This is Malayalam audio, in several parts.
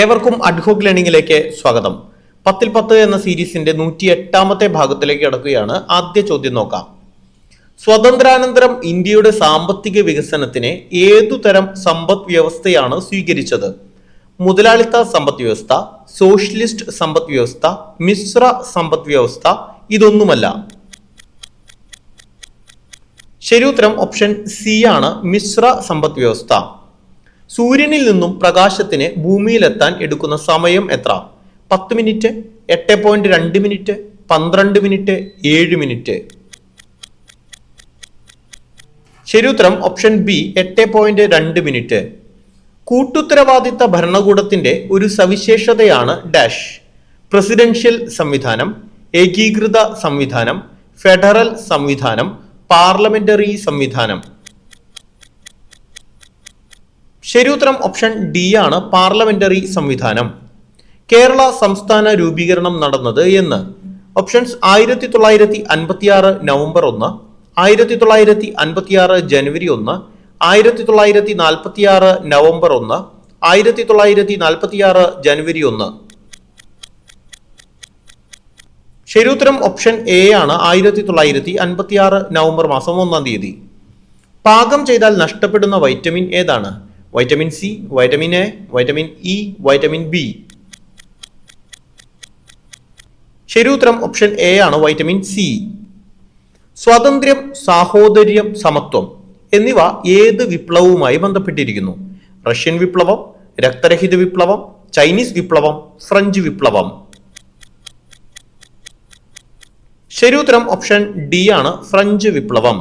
ഏവർക്കും അഡ്ഹോക്ക് ലേണിംഗിലേക്ക് സ്വാഗതം. പത്തിൽ പത്ത് എന്ന സീരീസിന്റെ നൂറ്റി എട്ടാമത്തെ ഭാഗത്തിലേക്ക് കടക്കുകയാണ്. ആദ്യ ചോദ്യം നോക്കാം. സ്വതന്ത്രാനന്തരം ഇന്ത്യയുടെ സാമ്പത്തിക വികസനത്തിന് ഏതുതരം സമ്പദ് വ്യവസ്ഥയാണ് സ്വീകരിച്ചത്? മുതലാളിത്ത സമ്പദ് വ്യവസ്ഥ സോഷ്യലിസ്റ്റ് സമ്പദ് വ്യവസ്ഥ മിശ്ര സമ്പദ് വ്യവസ്ഥ ഇതൊന്നുമല്ല. ശരി ഉത്തരം ഓപ്ഷൻ സി ആണ് മിശ്ര സമ്പദ് വ്യവസ്ഥ. സൂര്യനിൽ നിന്നും പ്രകാശത്തിന് ഭൂമിയിലെത്താൻ എടുക്കുന്ന സമയം എത്ര? പത്ത് മിനിറ്റ് എട്ട് പോയിന്റ് രണ്ട് മിനിറ്റ് പന്ത്രണ്ട് മിനിറ്റ് ഏഴ് മിനിറ്റ്. ശരി ഉത്തരം ഓപ്ഷൻ ബി എട്ട് പോയിന്റ് രണ്ട് മിനിറ്റ്. കൂട്ടുത്തരവാദിത്ത ഭരണകൂടത്തിന്റെ ഒരു സവിശേഷതയാണ് ഡാഷ് പ്രസിഡൻഷ്യൽ സംവിധാനം ഏകീകൃത സംവിധാനം ഫെഡറൽ സംവിധാനം പാർലമെന്ററി സംവിധാനം. ശരി ഉത്തരം ഓപ്ഷൻ ഡി ആണ് പാർലമെന്ററി സംവിധാനം. കേരള സംസ്ഥാന രൂപീകരണം നടന്നത് എന്ന്. ഓപ്ഷൻസ് ആയിരത്തി തൊള്ളായിരത്തി അൻപത്തി ആറ് നവംബർ ഒന്ന് ആയിരത്തി തൊള്ളായിരത്തി അൻപത്തി ആറ് ജനുവരി ഒന്ന് ആയിരത്തി തൊള്ളായിരത്തി നാൽപ്പത്തി ആറ് നവംബർ ഒന്ന് ആയിരത്തി തൊള്ളായിരത്തി നാൽപ്പത്തി ആറ് ജനുവരി ഒന്ന്. ശരിയുത്തരം ഓപ്ഷൻ എ ആണ് ആയിരത്തി തൊള്ളായിരത്തി അൻപത്തി ആറ് നവംബർ മാസം ഒന്നാം തീയതി. പാകം ചെയ്താൽ നഷ്ടപ്പെടുന്ന വൈറ്റമിൻ ഏതാണ്? Vitamin C vitamin A vitamin E vitamin B ശരിയുത്തരം ഓപ്ഷൻ എ ആണ് വൈറ്റമിൻ സി സ്വാതന്ത്ര്യം സാഹോദര്യം സമത്വം എന്നിവ ഏത് വിപ്ലവവുമായി ബന്ധപ്പെട്ടിരിക്കുന്നു? റഷ്യൻ വിപ്ലവം രക്തരഹിത വിപ്ലവം ചൈനീസ് വിപ്ലവം ഫ്രഞ്ച് വിപ്ലവം. ശരിയുത്തരം ഓപ്ഷൻ ഡി ആണ് ഫ്രഞ്ച് വിപ്ലവം.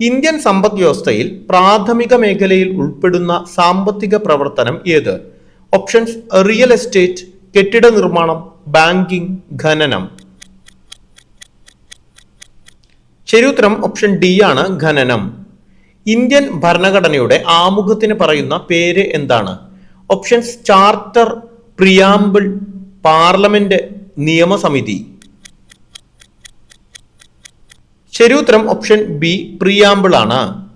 ഇന്ത്യൻ സമ്പദ് വ്യവസ്ഥയിൽ പ്രാഥമിക മേഖലയിൽ ഉൾപ്പെടുന്ന സാമ്പത്തിക പ്രവർത്തനം ഏത്? ഓപ്ഷൻസ് റിയൽ എസ്റ്റേറ്റ് കെട്ടിട നിർമ്മാണം ബാങ്കിംഗ് ഖനനം. ശരിയുത്തരം ഓപ്ഷൻ ഡി ആണ് ഖനനം. ഇന്ത്യൻ ഭരണഘടനയുടെ ആമുഖത്തിന് പറയുന്ന പേര് എന്താണ്? ഓപ്ഷൻസ് ചാർട്ടർ പ്രിയാമ്പിൾ പാർലമെന്റ് നിയമസമിതി. ശരി ഉത്തരം ഓപ്ഷൻ ബി പ്രിയാമ്പിൾ ആണ്.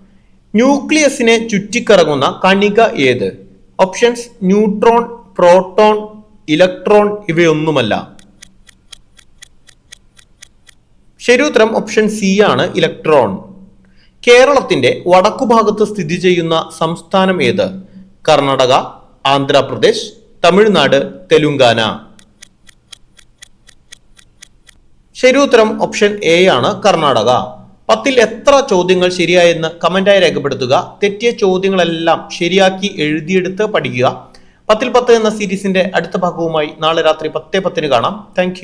ന്യൂക്ലിയസിനെ ചുറ്റിക്കറങ്ങുന്ന കണിക ഏത്? ഓപ്ഷൻസ് ന്യൂട്രോൺ പ്രോട്ടോൺ ഇലക്ട്രോൺ ഇവയൊന്നുമല്ല. ശരിയുത്തരം ഓപ്ഷൻ സി ആണ് ഇലക്ട്രോൺ. കേരളത്തിന്റെ വടക്കുഭാഗത്ത് സ്ഥിതി ചെയ്യുന്ന സംസ്ഥാനം ഏത്? കർണാടക ആന്ധ്രാപ്രദേശ് തമിഴ്നാട് തെലുങ്കാന. ശരി ഉത്തരം ഓപ്ഷൻ എ ആണ് കർണാടക. പത്തിൽ എത്ര ചോദ്യങ്ങൾ ശരിയായെന്ന് കമന്റായി രേഖപ്പെടുത്തുക. തെറ്റിയ ചോദ്യങ്ങളെല്ലാം ശരിയാക്കി എഴുതിയെടുത്ത് പഠിക്കുക. പത്തിൽ പത്ത് എന്ന സീരീസിന്റെ അടുത്ത ഭാഗവുമായി നാളെ രാത്രി പത്തേ പത്തിന് കാണാം. താങ്ക്